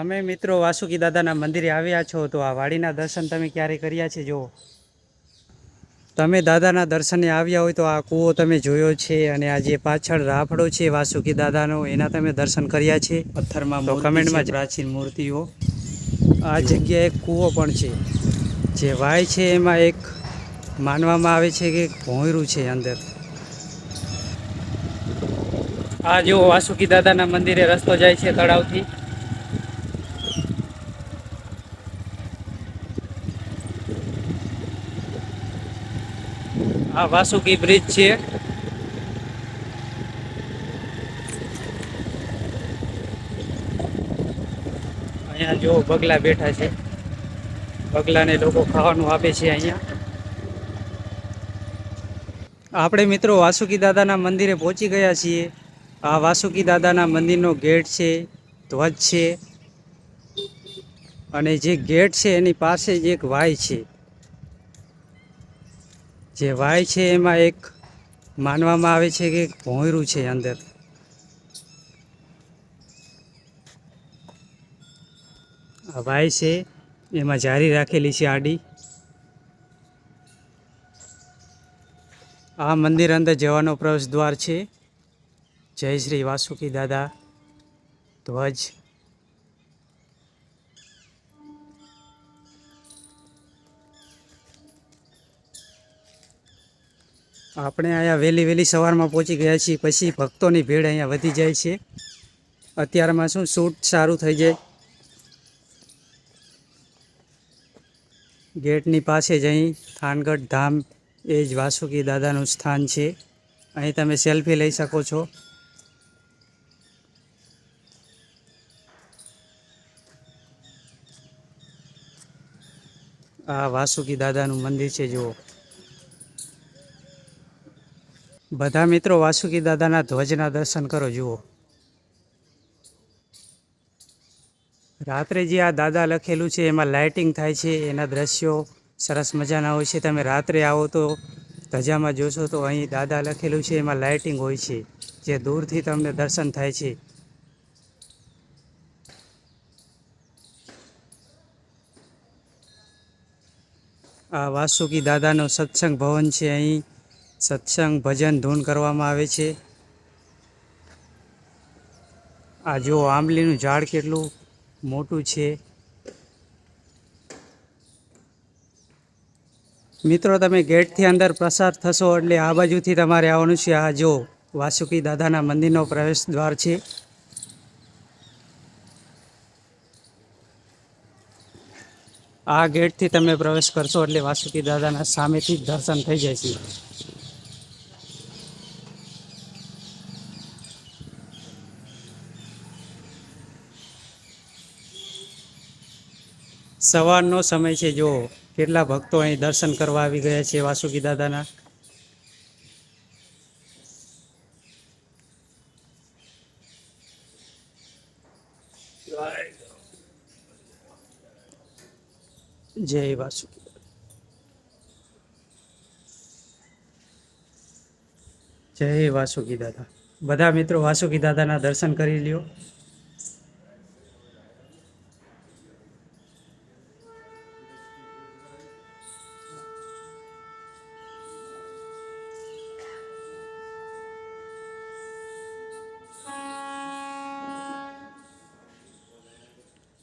તમે મિત્રો વાસુકી દાદાના મંદિરે આવ્યા છો તો આ વાડીના દર્શન તમે ક્યારે કર્યા છે? જુઓ. તમે દાદાના દર્શને આવ્યા હોય તો આ કૂવો તમે જોયો છે અને આ જે પાછળ રાફડો છે વાસુકી દાદાનો એના તમે દર્શન કર્યા છે? પથ્થરમાં કમેન્ટમાં પ્રાચીન મૂર્તિઓ. આ જગ્યાએ એક કૂવો પણ છે. જે વાય છે એમાં એક માનવામાં આવે છે કે ભોંયરું છે અંદર. આ જો વાસુકી દાદાના મંદિરે રસ્તો જાય છે તળાવથી. આ વાસુકી બ્રિજ છે. અહીંયા જો બગલા બેઠા છે. બગલાને લોકો ખાવાનું આપે છે અહીંયા. આપણે મિત્રો વાસુકી દાદાના મંદિરે પહોંચી ગયા છીએ. આ વાસુકી દાદાના મંદિરનો ગેટ છે, ધ્વજ છે. અને જે ગેટ છે એની પાસે જ એક વાય છે. જે વાય છે એમાં એક માનવામાં આવે છે કે ભોંયરું છે અંદર. આ વાય છે, એમાં જારી રાખેલી છે આડી. આ મંદિર અંદર જવાનો પ્રવેશ દ્વાર છે. જય શ્રી વાસુકી દાદા, ધ્વજ. આપણે અહીંયા વહેલી વહેલી સવારમાં પહોંચી ગયા છીએ, પછી ભક્તોની ભીડ અહીંયા વધી જાય છે. અત્યારમાં શું શૂટ સારું થઈ જાય. ગેટની પાસે જ અહીં થાનગઢ ધામ એ જ વાસુકી દાદાનું સ્થાન છે. અહીં તમે સેલ્ફી લઈ શકો છો. આ વાસુકી દાદાનું મંદિર છે, જુઓ. બધા મિત્રો વાસુકી દાદાના ધ્વજના દર્શન કરો, જુઓ. રાત્રે જે આ દાદા લખેલું છે, એમાં લાઇટિંગ થાય છે, એના દ્રશ્યો સરસ મજાના હોય છે. તમે રાત્રે આવો તો ધજામાં જોશો તો અહીં દાદા લખેલું છે, એમાં લાઇટિંગ હોય છે, જે દૂરથી તમને દર્શન થાય છે. આ વાસુકી દાદાનો સત્સંગ ભવન છે અહીં. સત્સંગ ભજન ધૂન કરવામાં આવે છે. આ જો આંબલીનું ઝાડ કેટલું મોટું છે. મિત્રો, તમે ગેટથી અંદર પ્રસાર થશો એટલે આ બાજુથી તમારે આવવાનું છે. આ જો વાસુકી દાદાના મંદિરનો પ્રવેશ દ્વાર છે. આ ગેટથી તમે પ્રવેશ કરશો એટલે વાસુકી દાદાના સામેથી દર્શન થઈ જાય છે. સવારનો સમય છે. જો કેટલા ભક્તો અહીં દર્શન કરવા આવી ગયા છે વાસુકી દાદાના? જય વાસુકી જય વાસુકી દાદા. બધા મિત્રો વાસુકી દાદાના દર્શન કરી લ્યો.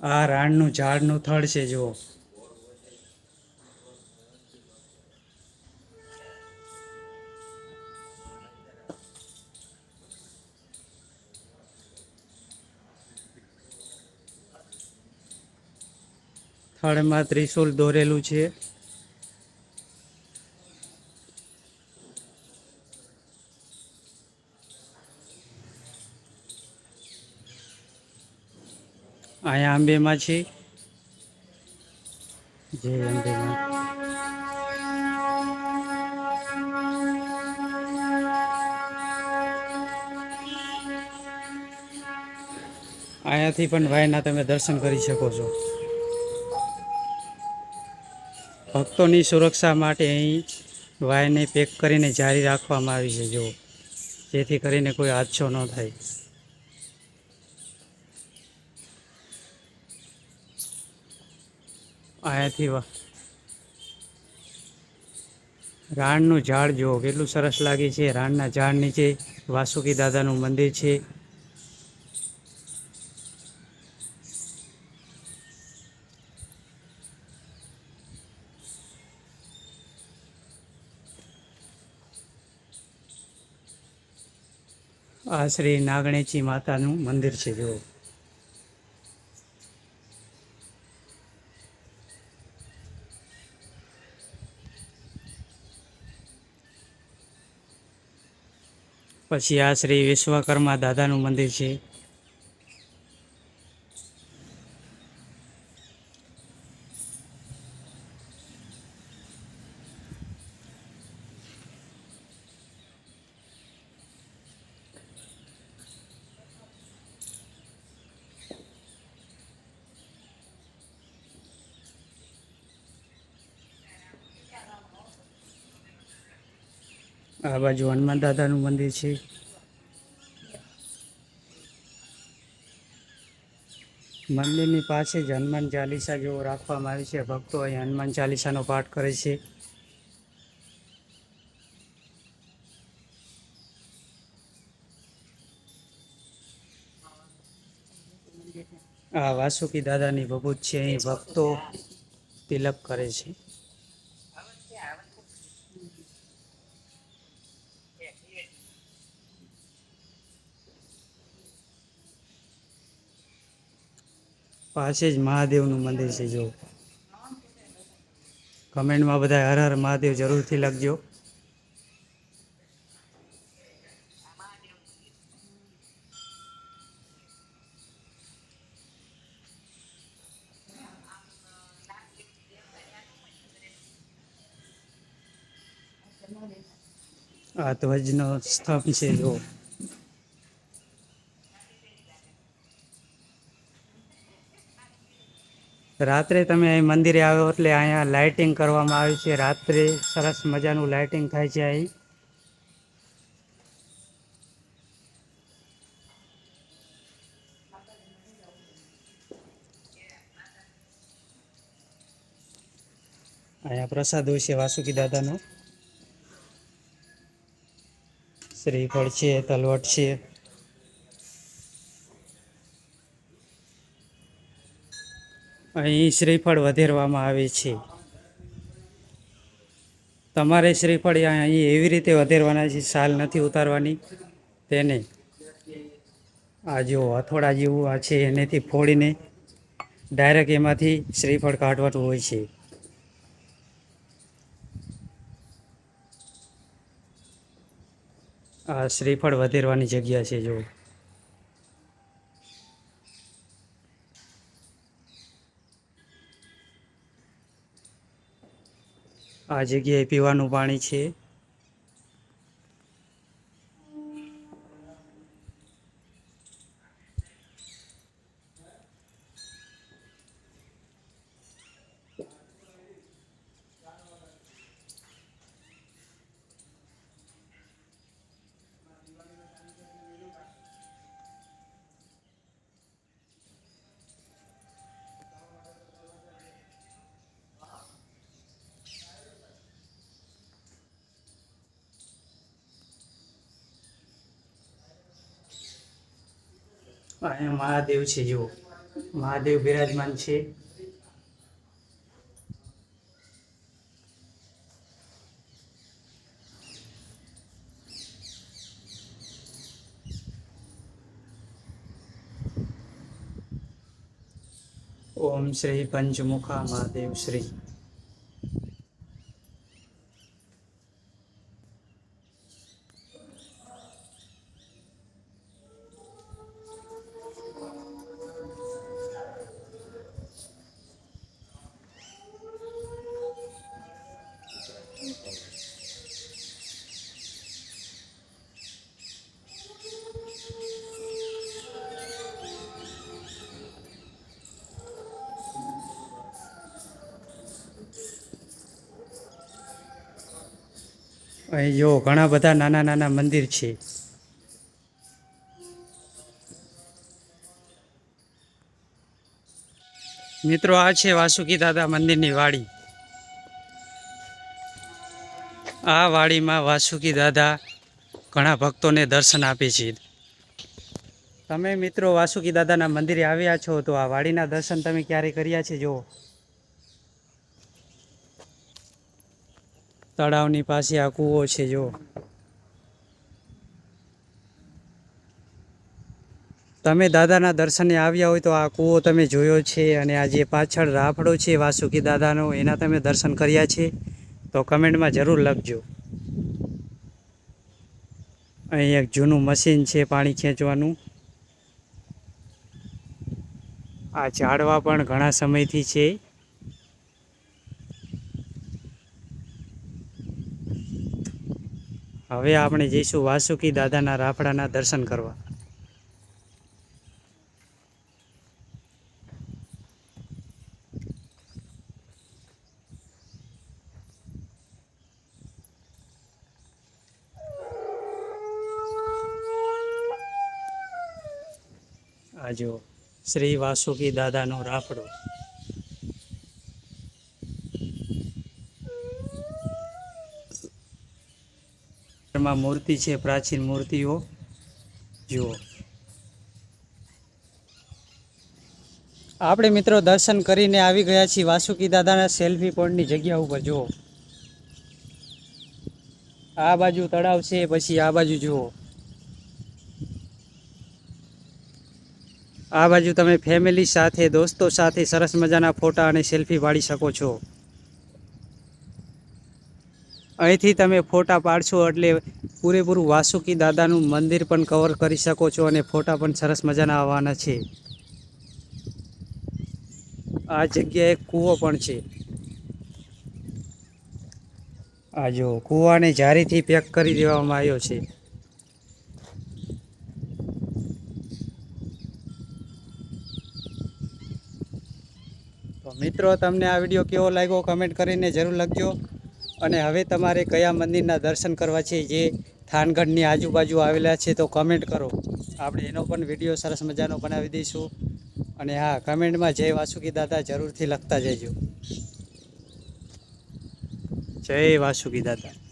આ રાણનું ઝાડનું થડ છે જુઓ. થડમાં ત્રિશુલ દોરેલું છે. અહીંયા અંબેમાં છે. જય અંબેમાં અહીંયાથી પણ ભાઈના તમે દર્શન કરી શકો છો. ભક્તોની સુરક્ષા માટે અહીં વાયને પેક કરીને જારી રાખવામાં આવી છે જો જેથી કરીને કોઈ હાદસો ન થાય. અહીંયાથી રાણનું ઝાડ જુઓ, કેટલું સરસ લાગે છે. રાણના ઝાડ નીચે વાસુકી દાદાનું મંદિર છે. આ શ્રી નાગણેચી માતાનું મંદિર છે, જુઓ. પછી આ શ્રી વિશ્વકર્મા દાદાનું મંદિર છે. આ બાજુ હનુમાન દાદાનું મંદિર છે. મંદિરની પાસે જ હનુમાન ચાલીસા જેવો રાખવામાં આવે છે. ભક્તો અહીં હનુમાન ચાલીસાનો પાઠ કરે છે. આ વાસુકી દાદાની ભભૂત છે. અહીં ભક્તો તિલક કરે છે. પાસે જ મહાદેવનું મંદિર છે જો કમેન્ટમાં બધા હર હર મહાદેવ જરૂરથી લખજો. આ ધ્વજનો સ્તંભ છે જો રાત્રે તમે અહીં મંદિરે આવ્યો એટલે અહીંયા લાઇટિંગ કરવામાં આવી છે. રાત્રે સરસ મજાનું લાઇટિંગ થાય છે અહીં. અહીંયા પ્રસાદ હોય છે વાસુકી દાદાનો. શ્રીફળ છે, તલવટ છે. અહીં શ્રીફળ વધેરવામાં આવે છે. તમારે શ્રીફળ અહીં એવી રીતે વધેરવાના છે, સાલ નથી ઉતારવાની, તેને આ જો હથોડા જેવું આ છે, એનેથી ફોડીને ડાયરેક્ટ એમાંથી શ્રીફળ કાઢવાનું હોય છે. આ શ્રીફળ વધેરવાની જગ્યા છે, જો. આ જગ્યાએ પીવાનું પાણી છે. અહીંયા મહાદેવ છે જુઓ. મહાદેવ બિરાજમાન છે. ઓમ શ્રી પંચમુખા મહાદેવ શ્રી. અહીં જો ઘણા બધા નાના નાના મંદિર છે. મિત્રો, આ છે વાસુકી દાદા મંદિરની વાડી. આ વાડીમાં વાસુકી દાદા ઘણા ભક્તોને દર્શન આપે છે. તમે મિત્રો વાસુકી દાદાના મંદિરે આવ્યા છો તો આ વાડીના દર્શન તમે ક્યારે કર્યા છે જો તળાવની પાસે આ કૂવો છે જો તમે દાદાના દર્શને આવ્યા હોય તો આ કૂવો તમે જોયો છે અને આ જે પાછળ રાફડો છે, વાસુકી દાદાનો, એના તમે દર્શન કર્યા છે, તો કમેન્ટમાં જરૂર લખજો. અહીં એક જૂનું મશીન છે પાણી ખેંચવાનું. આ ઝાડવા પણ ઘણા સમયથી છે. હવે આપણે જઈશું વાસુકી દાદાના રાફડાના દર્શન કરવા. આ જો શ્રી વાસુકી દાદાનો રાફડો. એમાં મૂર્તિ છે, પ્રાચીન મૂર્તિઓ. જુઓ. આપણે મિત્રો દર્શન કરીને આવી ગયા છીએ વાસુકી દાદાના સેલ્ફી પોઈન્ટની જગ્યા ઉપર, જુઓ. આ બાજુ તળાવ છે, પછી આ બાજુ જુઓ. આ બાજુ તમે ફેમિલી સાથે, દોસ્તો સાથે સરસ મજાના ફોટા અને સેલ્ફી પાડી શકો છો. અહીંથી તમે ફોટા પાડશો એટલે પૂરેપૂરું વાસુકી દાદાનું મંદિર પણ કવર કરી શકો છો અને ફોટા પણ સરસ મજાના આવવાના છે. આ જગ્યાએ કૂવો પણ છે. આ જો કૂવાને જારીથી પેક કરી દેવામાં આવ્યો છે. તો મિત્રો, તમને આ વીડિયો કેવો લાગ્યો? કમેન્ટ કરીને જરૂર લખજો. અને હવે તમારે કયા મંદિરના દર્શન કરવા છે, જે થાનગઢની આજુબાજુ આવેલા છે, તો કમેન્ટ કરો. આપણે એનો પણ વીડિયો સરસ મજાનો બનાવી દઈશું. અને હા કમેન્ટમાં જય વાસુકી દાદા જરૂરથી લખતા જજો. જય વાસુકી દાદા.